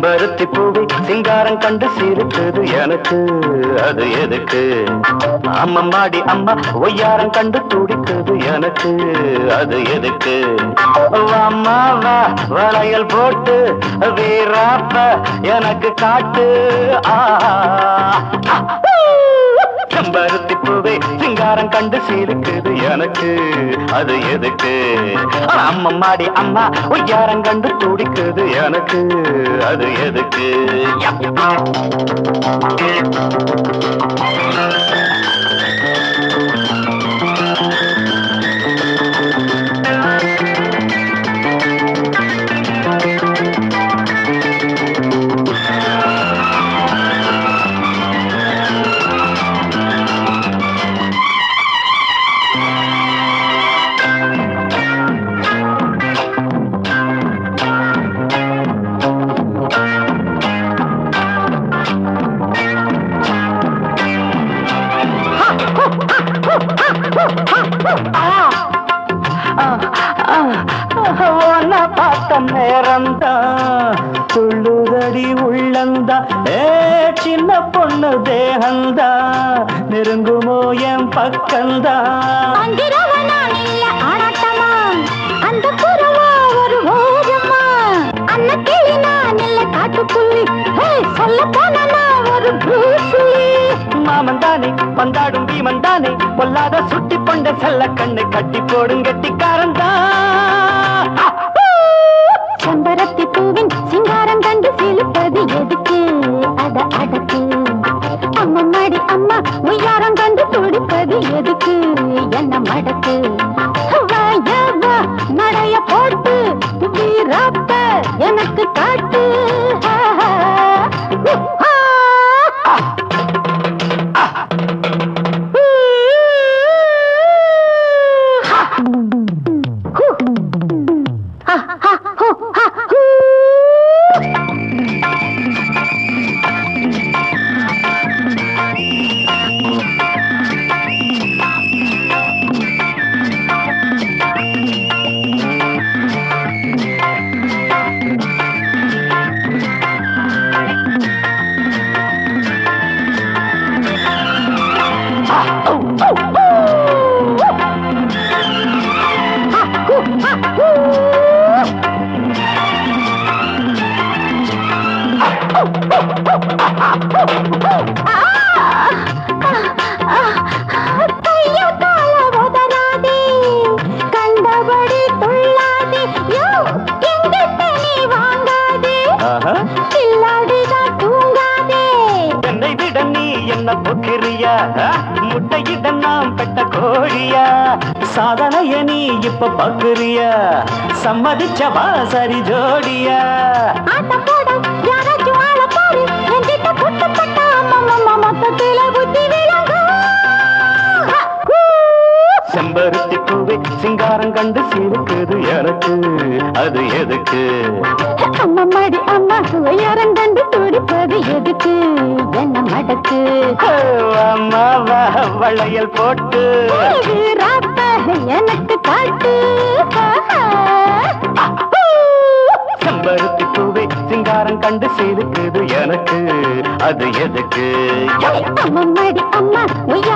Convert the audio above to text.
செம்பருத்தி பூவை சிங்காரம் கண்டு சிரித்தது எனக்கு. அது எதுக்கு? அம்மம்மாடி அம்மா ஒய்யாரம் கண்டு துடித்தது எனக்கு. அது எதுக்கு? அம்மா வா. வளையல் போட்டு வீராப்ப எனக்கு காட்டு. ஆ. செம்பருத்தி பூவே சிங்காரம் கண்டு சீருக்குது எனக்கு. அது எதுக்கு? அம்மம்மாடி அம்மா ஒய்யாரம் கண்டு துடிக்குது எனக்கு. அது எதுக்கு? உன்னை பார்த்த நேரம்தான் துள்ளுதடி உள்ளந்தா ஏ சின்ன பொண்ணு தேகந்தா நெருங்குமோ என் பக்கந்தா சொல்ல போனா ஒரு மாமன் தானே பந்தாடும் பீமன் தானே? பொல்லாத சுட்டி கொண்ட செல்ல கண்ணு கட்டி போடும் கெட்டிக்காரன் தான். あ! என்னை பொக்கிரியா முட்டையிட நாம் பெட்ட கோழியா? சாதனைய நீ இப்ப பக்குறியா? சம்மதிச்சவா சரி ஜோடியா? பூவை சிங்காரம் கண்டு சிரிக்குது எனக்கு. அது எதுக்கு? அம்மம்மாடி அம்மா உயரம் கண்டு துடிப்பது எதுக்கு? என்ன மடக்கு? அம்மா வா, வளையல் போட்டு. எனக்கு காட்டு. செம்பருத்தி பூவை சிங்காரம் கண்டு சிரிக்குது எனக்கு. அது எதுக்கு? அம்மா உயரம் கண்டு